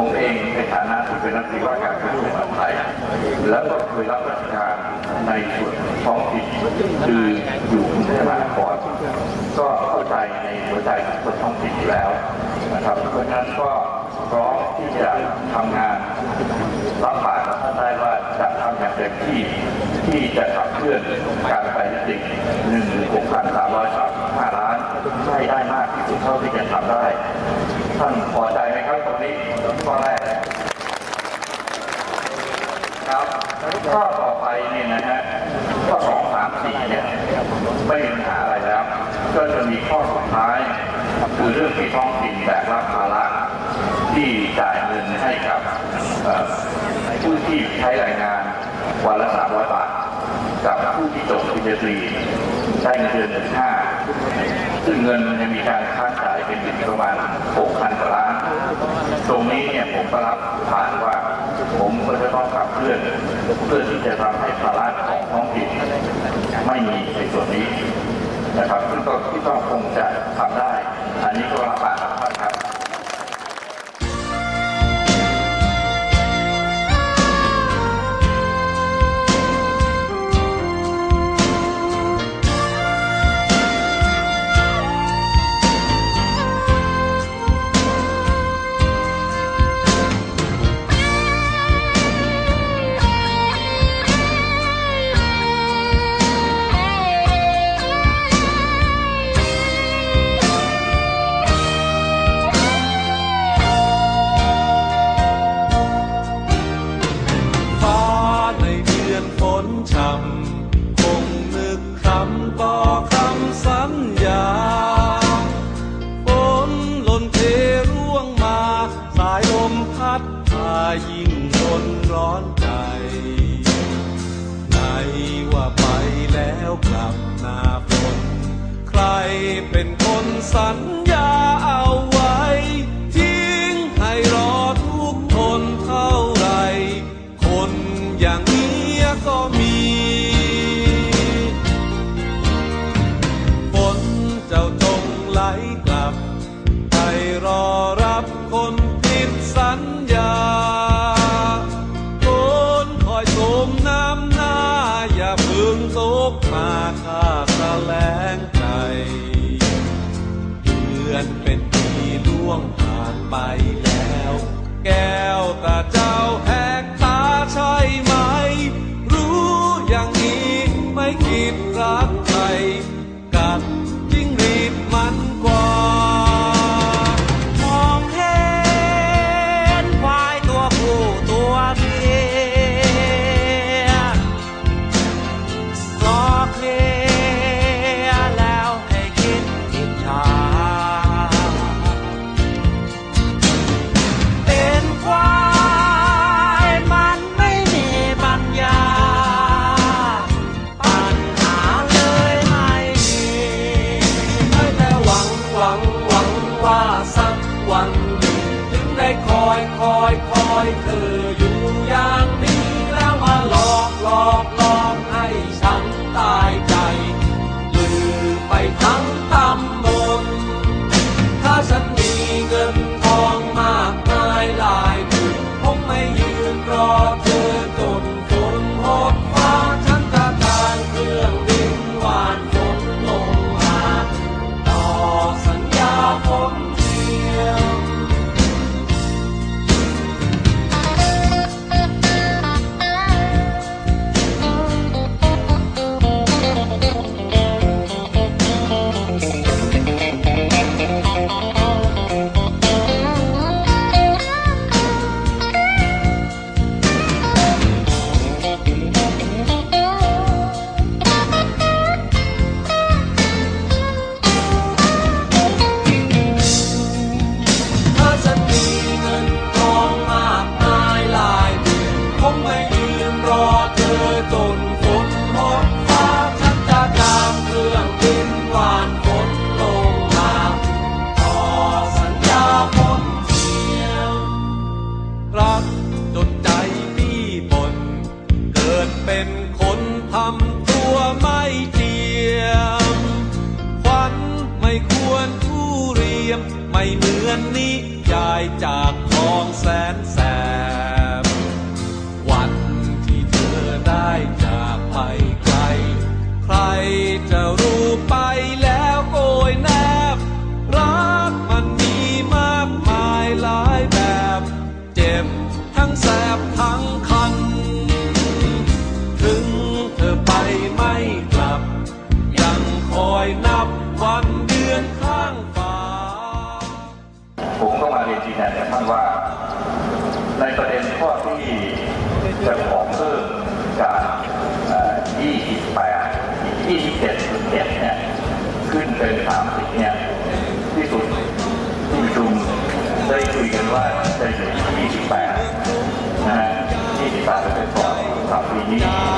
ผมเองในฐานะที่เป็นนักวิว่าการกระทรวงมหาดไทยแล้วก็เคยรับราชการในส่วนท้องถิ่นคืออยู่กรุงเทพมหานครก็เข้าใจในหัวใจของคนท้องถิ่นแล้วนะครับเพราะฉะนั้นก็พร้อมที่จะทำงานรับปากกับท่านได้ว่าจะทำอย่างเต็มที่ที่จะขับเคลื่อนการไปติดหนึ่งหกพันสามร้อยสามสิบห้าล้านให้ได้มากที่สุดเท่าที่จะทำได้ ท่านพอใจไหมครับตรงนี้ข้อแรก ครับ ข้อต่อไปเนี่ยนะฮะข้อสองสามสี่เนี่ยไม่มีปัญหาอะไรแล้ว ก็จะมีข้อสุดท้าย คือเรื่องที่ท้องถิ่นแบกรับภาระที่จ่ายเงินให้กับผู้ที่ใช้แรงงานวันละ300บาทกับผู้ที่จบปริญญาตรีได้เงินเดือนหนึ่งห้าซึ่งเงินยังมีการค้างจ่ายเป็นประมาณ6,000กว่าล้าน ตรงนี้เนี่ยผมก็รับผ่านว่า ผมก็จะต้องขับเคลื่อนเพื่อที่จะทำให้ภาระของท้องถิ่นไม่มีในส่วนนี้นะครับซึ่งก็ที่ต้องคงจะทำได้ อันนี้ก็รับปาก ว่าไปแล้วกลับหน้าฝน ใครเป็นคนสัญญา อนเป็นปีล่วงผ่านไปแล้ว แก้วตาเจ้าแหกตาใช่ไหม รู้อย่างนี้ไม่คิดรักใครกัน วังหวังหวังว่าสักวันหนึ่งถึงได้คอยคอยคอยเธออยู่ อนนิยายจากทองแสนแสน จะขอเพิ่มจาก28 27 7เนี่ยขึ้นเป็น 30 เนี่ยที่สุดที่ประชุมได้คุยกันว่าจะอยู่ที่28นะฮะ28เป็นก่อนสามปีนี้